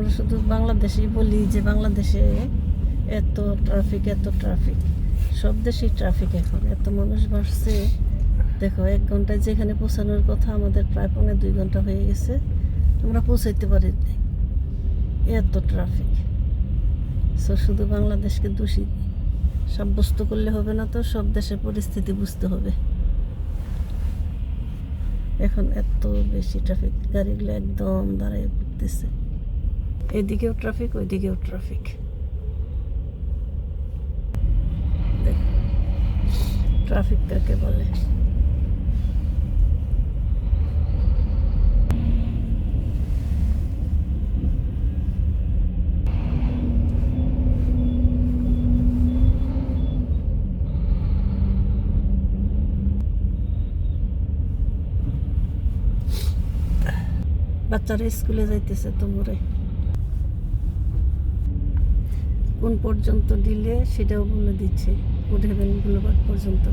আমরা শুধু বাংলাদেশেই বলি যে বাংলাদেশে এত ট্রাফিক এত ট্রাফিক সব দেশেই ট্রাফিক এখন। এত মানুষ বাড়ছে। দেখো, এক ঘন্টায় যেখানে পৌঁছানোর কথা আমাদের প্রায় পৌনে দুই ঘণ্টা হয়ে গেছে। আমরা পৌঁছাইতে পারিনি এত ট্রাফিক সো শুধু বাংলাদেশকে দোষী সাব্যস্ত করলে হবে না তো, সব দেশের পরিস্থিতি বুঝতে হবে। এখন এত বেশি ট্রাফিক গাড়িগুলো একদম দাঁড়ায় পড়তেছে এদিকেও ট্রাফিক ওইদিকেও ট্রাফিক ট্রাফিক কাকে বলে? বাচ্চারা স্কুলে যাইতেছে তোমরে। কোন পর্যন্ত দিলে সেটাও বলে দিচ্ছে। উঠেবেন গুলোবার পর্যন্ত